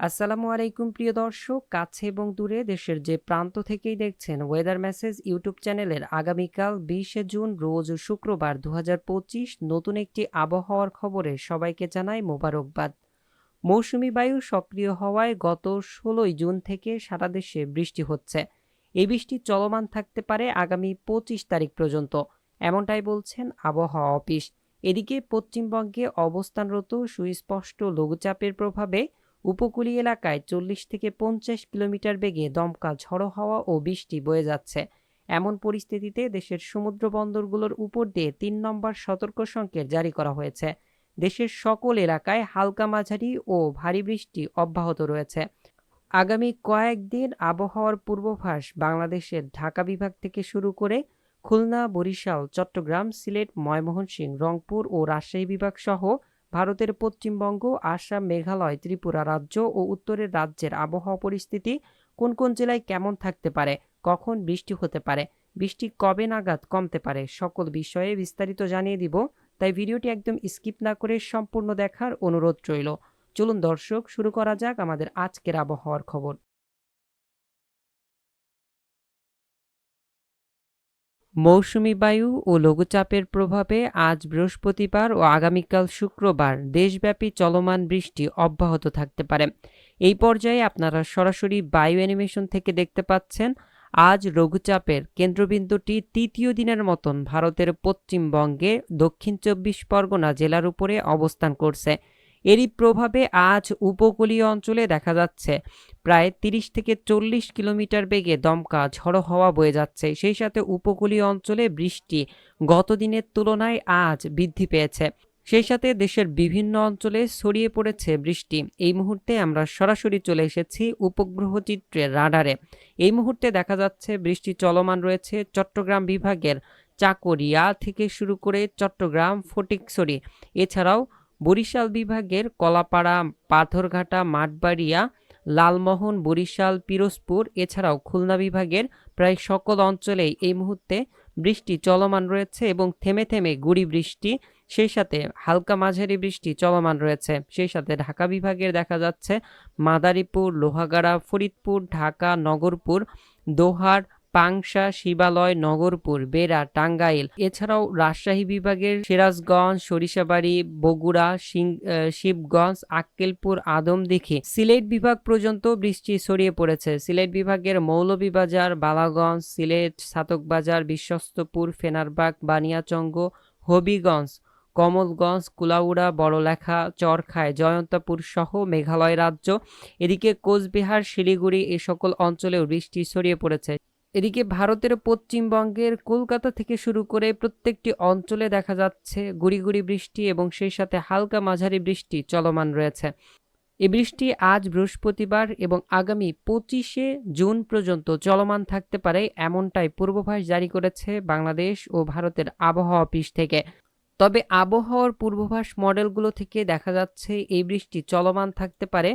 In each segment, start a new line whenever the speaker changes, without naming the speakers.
আসসালামু আলাইকুম, প্রিয় দর্শক। কাছে এবং দূরে দেশের যে প্রান্ত থেকেই দেখছেন ওয়েদার মেসেজ ইউটিউব চ্যানেলের আগামীকাল বিশে জুন, রোজ শুক্রবার দু হাজার পঁচিশ, নতুন একটি আবহাওয়ার খবরে সবাইকে জানাই মোবারকবাদ। মৌসুমি বায়ু সক্রিয় হওয়ায় গত ষোলোই জুন থেকে সারা দেশে বৃষ্টি হচ্ছে। এই বৃষ্টি চলমান থাকতে পারে আগামী পঁচিশ তারিখ পর্যন্ত, এমনটাই বলছেন আবহাওয়া অফিস। এদিকে পশ্চিমবঙ্গে অবস্থানরত সুস্পষ্ট লঘুচাপের প্রভাবে উপকূলীয় এলাকায় চল্লিশ থেকে পঞ্চাশ কিলোমিটার বেগে দমকা ঝড়ো হাওয়া ও বৃষ্টি বয়ে যাচ্ছে। এমন পরিস্থিতিতে দেশের সমুদ্র বন্দরগুলোর উপর দিয়ে তিন নম্বর সতর্ক সংকেত জারি করা হয়েছে। দেশের সকল এলাকায় হালকা মাঝারি ও ভারী বৃষ্টি অব্যাহত রয়েছে। আগামী কয়েকদিন আবহাওয়ার পূর্বাভাস বাংলাদেশের ঢাকা বিভাগ থেকে শুরু করে খুলনা, বরিশাল, চট্টগ্রাম, সিলেট, ময়মনসিংহ, রংপুর ও রাজশাহী বিভাগ সহ ভারতের পশ্চিমবঙ্গ, আসাম, মেঘালয়, ত্রিপুরা রাজ্য ও উত্তরের রাজ্যের আবহাওয়া পরিস্থিতি কোন কোন জেলায় কেমন থাকতে পারে, কখন বৃষ্টি হতে পারে, বৃষ্টি কবে নাগাদ কমতে পারে সকল বিষয়ে বিস্তারিত জানিয়ে দিব, তাই ভিডিওটি একদম স্কিপ না করে সম্পূর্ণ দেখার অনুরোধ রইল। চলুন দর্শক, শুরু করা যাক আমাদের আজকের আবহাওয়ার খবর। মৌসুমি বায়ু ও লঘুচাপের প্রভাবে আজ বৃহস্পতিবার ও আগামীকাল শুক্রবার দেশব্যাপী চলমান বৃষ্টি অব্যাহত থাকতে পারে। এই পর্যায়ে আপনারা সরাসরি বায়ু অ্যানিমেশন থেকে দেখতে পাচ্ছেন, আজ লঘুচাপের কেন্দ্রবিন্দুটি তৃতীয় দিনের মতন ভারতের পশ্চিমবঙ্গে দক্ষিণ চব্বিশ পরগনা জেলার উপরে অবস্থান করছে। এরই প্রভাবে আজ উপকূলীয় অঞ্চলে দেখা যাচ্ছে প্রায় তিরিশ থেকে চল্লিশ কিলোমিটার বেগে দমকা ঝড়ো হওয়া বয়ে যাচ্ছে। সেই সাথে উপকূলীয় অঞ্চলে বৃষ্টি গত দিনের তুলনায় আজ বৃদ্ধি পেয়েছে। সেই সাথে দেশের বিভিন্ন অঞ্চলে ছড়িয়ে পড়েছে বৃষ্টি। এই মুহূর্তে আমরা সরাসরি চলে এসেছি উপগ্রহ চিত্রের রাডারে। এই মুহূর্তে দেখা যাচ্ছে বৃষ্টি চলমান রয়েছে চট্টগ্রাম বিভাগের চাকরিয়া থেকে শুরু করে চট্টগ্রাম ফটিকছড়ি। এছাড়াও বরিশাল বিভাগের কলাপাড়া, পাথরঘাটা, মাঠবাড়িয়া, লালমোহন, বরিশাল, পিরোজপুর, এছাড়াও খুলনা বিভাগের প্রায় সকল অঞ্চলেই এই মুহূর্তে বৃষ্টি চলমান রয়েছে এবং থেমে থেমে গুড়ি বৃষ্টি, সেই সাথে হালকা মাঝারি বৃষ্টি চলমান রয়েছে। সেই সাথে ঢাকা বিভাগের দেখা যাচ্ছে মাদারীপুর, লোহাগাড়া, ফরিদপুর, ঢাকা, নগরপুর, দোহার পাংশা, শিবালয়, নগরপুর, বেড়া, টাঙ্গাইল, এছাড়াও রাজশাহী বিভাগের সিরাজগঞ্জ, সরিষাবাড়ি, বগুড়া শিবগঞ্জ, আক্কেলপুর আদমদিঘি সিলেট বিভাগ পর্যন্ত বৃষ্টি ছড়িয়ে পড়েছে। সিলেট বিভাগের মৌলভীবাজার, বালাগঞ্জ, সিলেট, সাতকবাজার, বিশ্বস্তপুর, ফেনারবাগ, বানিয়াচঙ্গ, হবিগঞ্জ, কমলগঞ্জ, কুলাউড়া, বড়লেখা, চরখায়, জয়ন্তপুর সহ মেঘালয় রাজ্য। এদিকে কোচবিহার, শিলিগুড়ি এ সকল অঞ্চলেও বৃষ্টি ছড়িয়ে পড়েছে। এদিকে ভারতের পশ্চিমবঙ্গের কলকাতা থেকে শুরু করে প্রত্যেকটি অঞ্চলে দেখা যাচ্ছে গুড়ি গুড়ি বৃষ্টি এবং সেই সাথে হালকা মাঝারি বৃষ্টি চলমান রয়েছে। এই বৃষ্টি আজ বৃহস্পতিবার এবং আগামী পঁচিশে জুন পর্যন্ত চলমান থাকতে পারে এমনটাই পূর্বাভাস জারি করেছে বাংলাদেশ ও ভারতের আবহাওয়া অফিস থেকে। তবে আবহাওয়ার পূর্বাভাস মডেলগুলো থেকে দেখা যাচ্ছে এই বৃষ্টি চলমান থাকতে পারে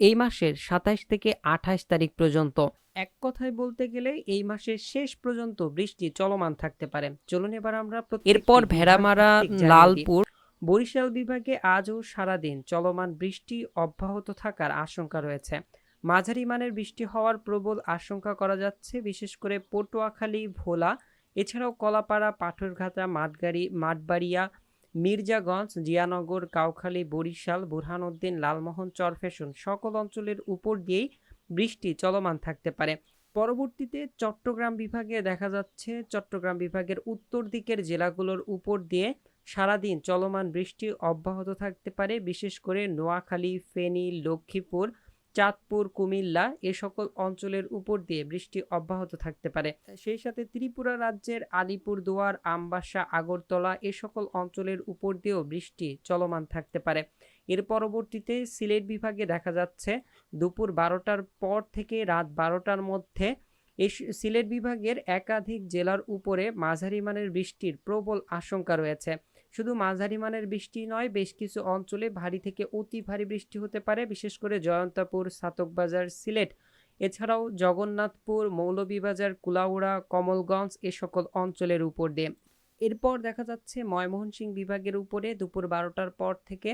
এই মাসের সাতাশ থেকে আঠাশ তারিখ পর্যন্ত। এক কথায় বলতে গেলে এই মাসের শেষ পর্যন্ত বৃষ্টি চলমান থাকতে পারে। চলুন এবার আমরা এরপর ভেড়ামারা লালপুর বরিশাল বিভাগে আজও সারাদিন চলমান বৃষ্টি অব্যাহত থাকার আশঙ্কা রয়েছে। মাঝারি মানের বৃষ্টি হওয়ার প্রবল আশঙ্কা করা যাচ্ছে বিশেষ করে পটুয়াখালী ভোলা এছাড়াও কলাপাড়া পাথরঘাটা মাঠগাড়ি মাঠবাড়িয়া মির্জাগঞ্জ জিয়ানগর কাউখালী বরিশাল বুরহানুদ্দিন লালমোহন চরফেশন সকল অঞ্চলের উপর দিয়েই বৃষ্টি চলমান থাকতে পারে। পরবর্তীতে চট্টগ্রাম বিভাগে দেখা যাচ্ছে, চট্টগ্রাম বিভাগের উত্তর দিকের জেলাগুলোর উপর দিয়ে সারাদিন চলমান বৃষ্টি অব্যাহত থাকতে পারে। বিশেষ করে নোয়াখালী, ফেনী, লক্ষ্মীপুর, চাঁদপুর, কুমিল্লা এ সকল অঞ্চলের উপর দিয়ে বৃষ্টি অব্যাহত থাকতে পারে। সেই সাথে ত্রিপুরা রাজ্যের আলিপুরদুয়ার, আমবাসা, আগরতলা এ সকল অঞ্চলের উপর দিয়েও বৃষ্টি চলমান থাকতে পারে। এর পরবর্তীতে সিলেট বিভাগে দেখা যাচ্ছে দুপুর বারোটার পর থেকে রাত বারোটার মধ্যে এই সিলেট বিভাগের একাধিক জেলার উপরে মাঝারি মানের বৃষ্টির প্রবল আশঙ্কা রয়েছে। শুধু মাঝারি মানের বৃষ্টি নয়, বেশ কিছু অঞ্চলে ভারী থেকে অতি ভারী বৃষ্টি হতে পারে, বিশেষ করে জয়ন্তাপুর, সাতকবাজার, সিলেট। এছাড়াও জগন্নাথপুর, মৌলভীবাজার, কুলাউড়া, কমলগঞ্জ এ সকল অঞ্চলের উপর দিয়ে। এরপর দেখা যাচ্ছে ময়মনসিংহ বিভাগের উপরে দুপুর বারোটার পর থেকে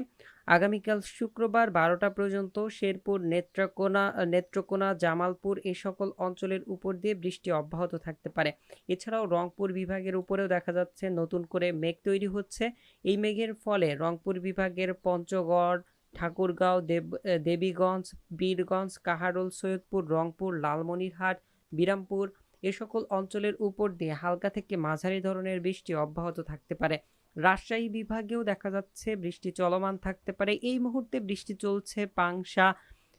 আগামীকাল শুক্রবার বারোটা পর্যন্ত শেরপুর, নেত্রকোনা নেত্রকোনা, জামালপুর এ সকল অঞ্চলের উপর দিয়ে বৃষ্টি অব্যাহত থাকতে পারে। এছাড়াও রংপুর বিভাগের উপরেও দেখা যাচ্ছে নতুন করে মেঘ তৈরি হচ্ছে। এই মেঘের ফলে রংপুর বিভাগের পঞ্চগড়, ঠাকুরগাঁও, দেব দেবীগঞ্জ, বীরগঞ্জ, কাহারোল, সৈয়দপুর, রংপুর, লালমনিরহাট, বিরামপুর এ সকল অঞ্চলের উপর দিয়ে হালকা থেকে মাঝারি ধরনের বৃষ্টি অব্যাহত থাকতে পারে। রাজশাহী বিভাগেও দেখা যাচ্ছে বৃষ্টি চলমান থাকতে পারে। এই মুহূর্তে বৃষ্টি চলছে পাংশা,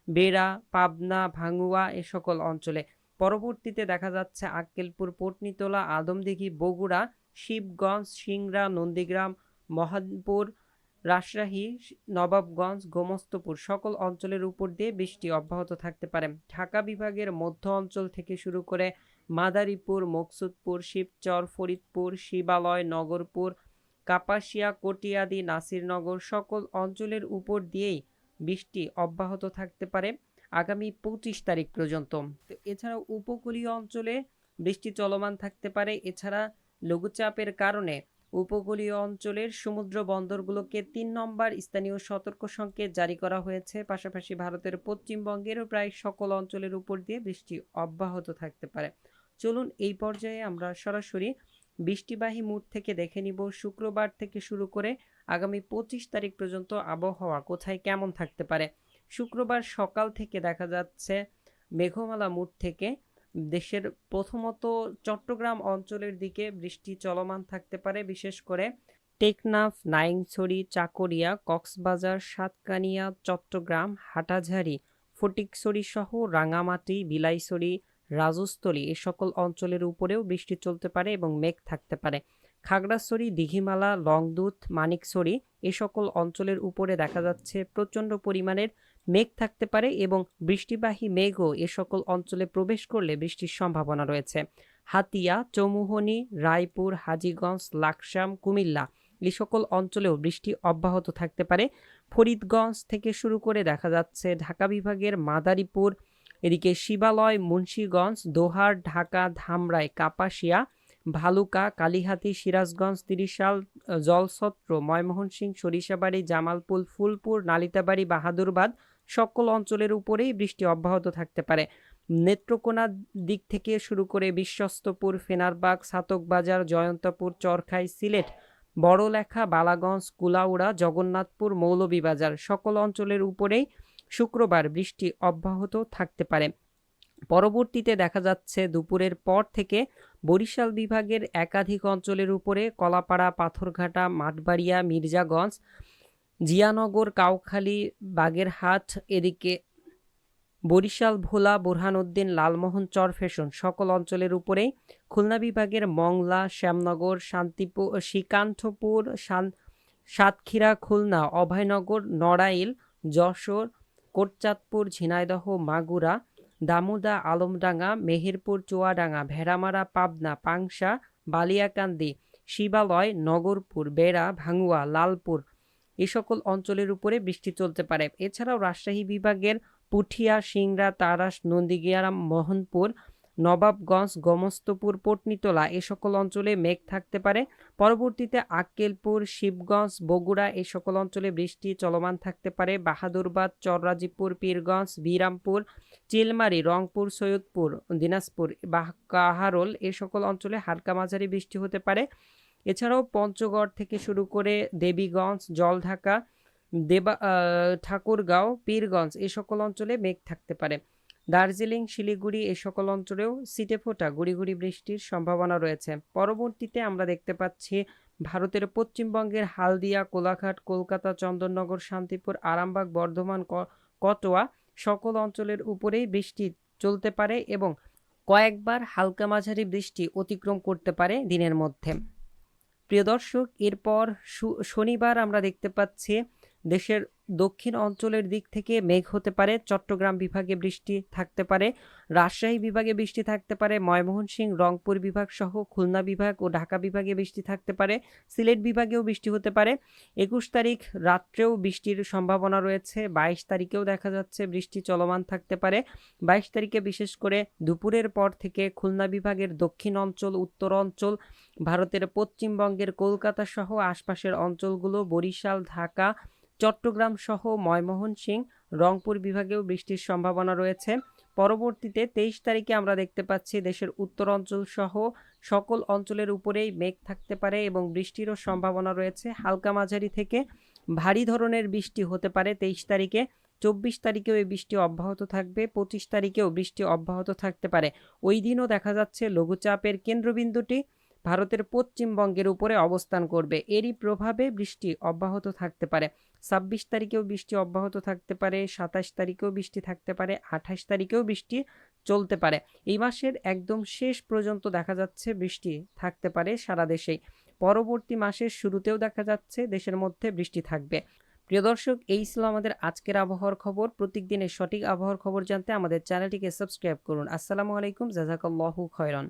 বেড়া, পাবনা ভাঙ্গুয়া এ সকল অঞ্চলে। পরবর্তীতে দেখা যাচ্ছে আক্কেলপুর, পটনিতলা, আদমদিঘি, বগুড়া, শিবগঞ্জ, সিংড়া, নন্দীগ্রাম, মহানপুর, রাজশাহী, নবাবগঞ্জ, গোমস্তপুর সকল অঞ্চলের উপর দিয়ে বৃষ্টি অব্যাহত থাকতে পারে। ঢাকা বিভাগের মধ্য অঞ্চল থেকে শুরু করে মাদারীপুর, মকসুদপুর, শিবচর, ফরিদপুর, শিবালয়, নগরপুর, কাপাসিয়া, কটিয়াদি, নাসিরনগর সকল অঞ্চলের উপর দিয়েই বৃষ্টি অব্যাহত থাকতে পারে আগামী পঁচিশ তারিখ পর্যন্ত। তো এছাড়াও উপকূলীয় অঞ্চলে বৃষ্টি চলমান থাকতে পারে। এছাড়া লঘুচাপের কারণে উপকূলীয় অঞ্চলের সমুদ্র বন্দরগুলোকে তিন নম্বর স্থানীয় সতর্ক সংকেত জারি করা হয়েছে। পাশাপাশি ভারতের পশ্চিমবঙ্গেরও প্রায় সকল অঞ্চলের উপর দিয়ে বৃষ্টি অব্যাহত থাকতে পারে। চলুন এই পর্যায়ে আমরা সরাসরি বৃষ্টিবাহী মুড থেকে দেখে নিব শুক্রবার থেকে শুরু করে আগামী পঁচিশ তারিখ পর্যন্ত আবহাওয়া কোথায় কেমন থাকতে পারে। শুক্রবার সকাল থেকে দেখা যাচ্ছে মেঘমালা মুড থেকে দেশের প্রথমত চট্টগ্রাম অঞ্চলের দিকে বৃষ্টি চলমান থাকতে পারে, বিশেষ করে টেকনাফ নাইংছড়ি চাকরিয়া, কক্সবাজার, সাতকানিয়া, চট্টগ্রাম, হাটাঝারি, ফটিকছড়ি সহ রাঙামাটি বিলাইছড়ি রাজস্থলী এ সকল অঞ্চলের উপরেও বৃষ্টি চলতে পারে এবং মেঘ থাকতে পারে। খাগড়াছড়ি, দিঘিমালা, লংদুত, মানিকছড়ি এ সকল অঞ্চলের উপরে দেখা যাচ্ছে প্রচণ্ড পরিমাণের মেঘ থাকতে পারে এবং বৃষ্টিবাহী মেঘও এ সকল অঞ্চলে প্রবেশ করলে বৃষ্টির সম্ভাবনা রয়েছে। হাতিয়া, চৌমুহনী, রায়পুর, হাজীগঞ্জ, লাকসাম, কুমিল্লা এই সকল অঞ্চলেও বৃষ্টি অব্যাহত থাকতে পারে। ফরিদগঞ্জ থেকে শুরু করে দেখা যাচ্ছে ঢাকা বিভাগের মাদারীপুর এদিকে শিবালয়, মুন্সীগঞ্জ, দোহার, ঢাকা, ধামরাই, কাপাসিয়া, ভালুকা, কালীহাতি, সিরাজগঞ্জ, তিরিশাল জলছত্র ময়মোহনসিং সরিষাবাড়ি জামালপুল ফুলপুর, নালিতাবাড়ি, বাহাদুরবাদ সকল অঞ্চলের উপরেই বৃষ্টি অব্যাহত থাকতে পারে। নেত্রকোনার দিক থেকে শুরু করে বিশ্বস্তপুর, ফেনারবাগ, সাতকবাজার, জয়ন্তপুর, চরখাই, সিলেট, বড়লেখা, বালাগঞ্জ, কুলাউড়া, জগন্নাথপুর, মৌলভীবাজার সকল অঞ্চলের উপরেই শুক্রবার বৃষ্টি অব্যাহত থাকতে পারে। পরবর্তীতে দেখা যাচ্ছে, দুপুরের পর থেকে বরিশাল বিভাগের একাধিক অঞ্চলের উপরে কলাপাড়া, পাথরঘাটা, মাঠবাড়িয়া, মির্জাগঞ্জ, জিয়ানগর, কাউখালী, বাগেরহাট, এদিকে বরিশাল, ভোলা বোরহানউদ্দিন লালমোহন চরফেশন সকল অঞ্চলের উপরেই খুলনা বিভাগের মংলা, শ্যামনগর শান্তিপুর শ্রীকান্থপুর সাতক্ষীরা, খুলনা, অভয়নগর, নড়াইল, যশোর কোটচাঁদপুর, ঝিনাইদহ, মাগুরা, দামুদা, আলমডাঙ্গা, মেহেরপুর, চুয়াডাঙ্গা, ভেড়ামারা, পাবনা, পাংশা, বালিয়াকান্দি, শিবালয়, নগরপুর, বেড়া, ভাঙুয়া, লালপুর এ সকল অঞ্চলের উপরে বৃষ্টি চলতে পারে। এছাড়াও রাজশাহী বিভাগের পুঠিয়া, সিংড়া, তারাস নন্দীগিয়ারাম মোহনপুর নবাবগঞ্জ, গমস্তপুর, পটনিতলা এ সকল অঞ্চলে মেঘ থাকতে পারে। পরবর্তীতে আক্কেলপুর, শিবগঞ্জ, বগুড়া এ সকল অঞ্চলে বৃষ্টি চলমান থাকতে পারে। বাহাদুরবাদ, চররাজিপুর, পীরগঞ্জ, বিরামপুর, চিলমারি, রংপুর, সৈয়দপুর, দিনাজপুর কাহারোল এ সকল অঞ্চলে হালকা মাঝারি বৃষ্টি হতে পারে। এছাড়াও পঞ্চগড় থেকে শুরু করে দেবীগঞ্জ, জলঢাকা, দেবা ঠাকুরগাঁও, পীরগঞ্জ এ সকল অঞ্চলে মেঘ থাকতে পারে। দার্জিলিং, শিলিগুড়ি এ সকল অঞ্চলেও সিটে ফোটা গুড়ি গুড়ি বৃষ্টির সম্ভাবনা রয়েছে। পরবর্তীতে আমরা দেখতে পাচ্ছি ভারতের পশ্চিমবঙ্গের হালদিয়া, কোলাঘাট, কলকাতা, চন্দননগর, শান্তিপুর, আরামবাগ, বর্ধমান কটোয়া সকল অঞ্চলের উপরেই বৃষ্টি চলতে পারে এবং কয়েকবার হালকা মাঝারি বৃষ্টি অতিক্রম করতে পারে দিনের মধ্যে। প্রিয় দর্শক, এরপর শনিবার আমরা দেখতে পাচ্ছি দেশের দক্ষিণ অঞ্চলের দিক থেকে মেঘ হতে পারে, চট্টগ্রাম বিভাগে বৃষ্টি থাকতে পারে, রাজশাহী বিভাগে বৃষ্টি থাকতে পারে, ময়মনসিংহ, রংপুর বিভাগ সহ খুলনা বিভাগ ও ঢাকা বিভাগে বৃষ্টি থাকতে পারে, সিলেট বিভাগেও বৃষ্টি হতে পারে। একুশ তারিখ রাত্রেও বৃষ্টির সম্ভাবনা রয়েছে, বাইশ তারিখেও দেখা যাচ্ছে বৃষ্টি চলমান থাকতে পারে। বাইশ তারিখে বিশেষ করে দুপুরের পর থেকে খুলনা বিভাগের দক্ষিণ অঞ্চল, উত্তর অঞ্চল, ভারতের পশ্চিমবঙ্গের কলকাতা সহ আশপাশের অঞ্চলগুলো বরিশাল, ঢাকা চট্টগ্রাম সহ ময়মনসিংহ, রংপুর বিভাগেও বৃষ্টির সম্ভাবনা রয়েছে। পরবর্তীতে তেইশ তারিখে আমরা দেখতে পাচ্ছি দেশের উত্তর অঞ্চল সহ সকল অঞ্চলের উপরেই মেঘ থাকতে পারে এবং বৃষ্টিরও সম্ভাবনা রয়েছে। হালকা মাঝারি থেকে ভারী ধরনের বৃষ্টি হতে পারে তেইশ তারিখে। চব্বিশ তারিখেও এই বৃষ্টি অব্যাহত থাকবে। পঁচিশ তারিখেও বৃষ্টি অব্যাহত থাকতে পারে। ওই দিনও দেখা যাচ্ছে লঘুচাপের কেন্দ্রবিন্দুটি। ভারতের পশ্চিমবঙ্গের উপরে অবস্থান করবে। এরই প্রভাবে বৃষ্টি অব্যাহত থাকতে পারে। ছাব্বিশ তারিখেও বৃষ্টি অব্যাহত থাকতে পারে, সাতাশ তারিখেও বৃষ্টি থাকতে পারে, আঠাশ তারিখেও বৃষ্টি চলতে পারে। এই মাসের একদম শেষ পর্যন্ত দেখা যাচ্ছে বৃষ্টি থাকতে পারে সারা দেশেই। পরবর্তী মাসের শুরুতেও দেখা যাচ্ছে দেশের মধ্যে বৃষ্টি থাকবে। প্রিয় দর্শক, এই ছিল আমাদের আজকের আবহাওয়ার খবর। প্রত্যেক দিনের সঠিক আবহাওয়ার খবর জানতে আমাদের চ্যানেলটিকে সাবস্ক্রাইব করুন। আসসালামু আলাইকুম, জাজাকাল্লাহু খয়রান।